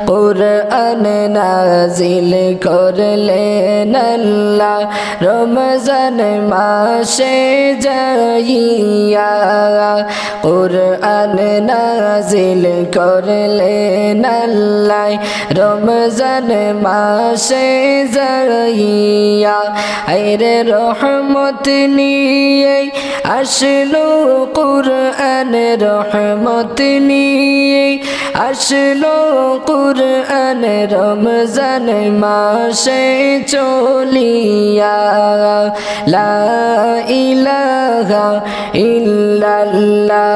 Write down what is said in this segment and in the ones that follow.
কোরআন নাজিল করলেন আল্লাহ রমজান মাসে যাইয়া কোরআন নাজিল করলেন আল্লাহ, রমজান মাসে যাইয়া আইরে রহমত নিয়ে আসলো কোরআন, রহমত নিয়ে আসলো কুরআন, রমজান মাসে চলিয়া, লা ইলাহা ইল্লাল্লাহ।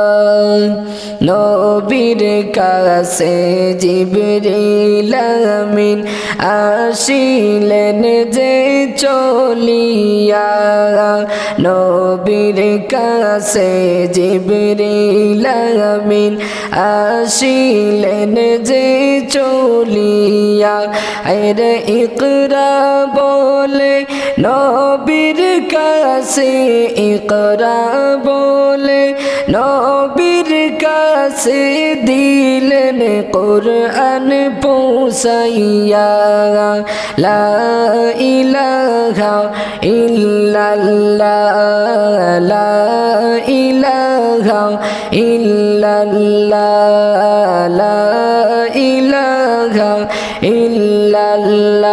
নবীর কাছে জিবরিল আমিন আসিলেন যে চলিয়া। নবীর কাছে জিবরিল আমিন আসিলেন যে চলিয়া। আরে ইকরা বলে নবীর কাছে ইকরা বলে, নবীর কাছে দিলেন কোরআন পৌঁছাইয়া, লা ইলাহা ইল্লাল্লাহ, লা ইলাহা ইল্লাল্লাহ, লা ইলাহা ইল্লাল্লাহ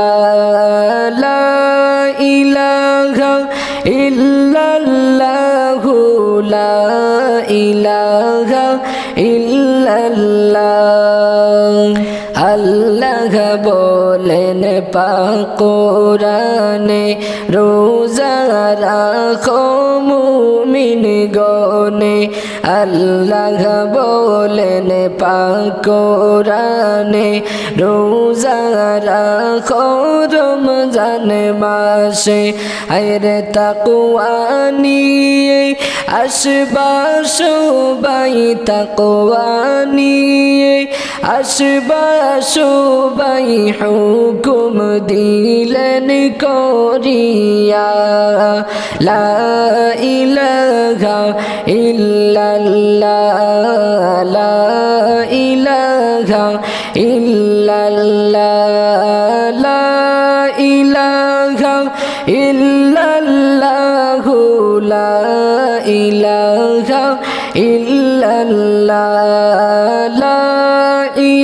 ইল্লাল্লাহ বলেন পাকুরানে রোজা রাখো মুমিন গনে। আল্লাহ বলেন পাকুরানে রোজা রাখো রমজান মাসে। আরে তাকুয়া নিয়ে আসবা সবাই তাকুয়া নিয়ে আসবা সবাই হুকুম দিলেন করিয়া। লা ইলাহা ইল্লাল্লাহ, লা ইলাহা ইল্লাল্লাহ, লা ইলাহা ইল্লাল্লাহ।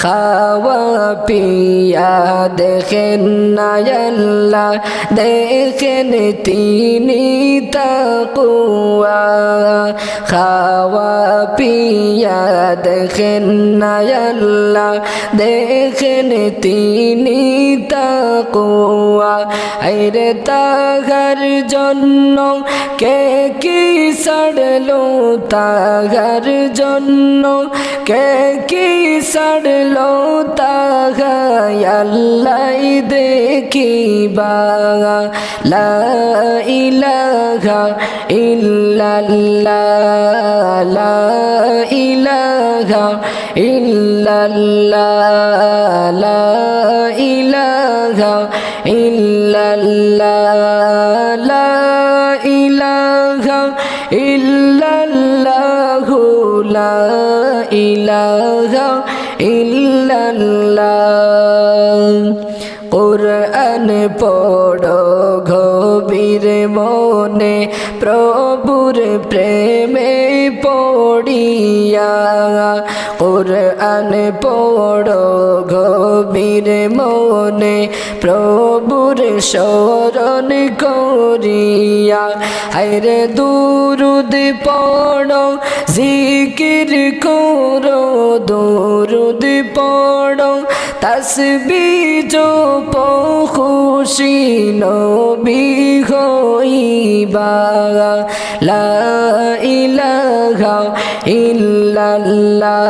খাওয়া পিয়া দেখেন নায়াল্লা দেখেন তিনি তাকুয়া খাওয়া পিয়া দেখেন নায়াল্লা দেখেন তিনি তাকুয়া আইরে তাহার জন্য কে কি সাড়লো তাহার জন্য কে কি সাড়লো তাহাই আল্লাহ দেখিবা লা ইলাহা ইল্লাল্লাহ লা ইলাহা ইল্লাল্লাহ লা ইলাহা ইল্লাল্লাহ লা ইলাহা ইল্লাল্লাহ লা ইলাহা ইল্লাল্লাহ কোরআন পড়ো গভীর মনে প্রভুর প্রেমে পড়িয়া কোরআন পড়ো গভীর মনে, প্রভুর স্মরণ করিয়া। হায়রে দুরুদ পড়ো, জিকির করো, দুরুদ পড়ো তসবি জপ খুশি নবী হইবা। লা ইলাহা ইল্লাল্লাহ।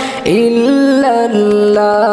ইল্লাল্লাহ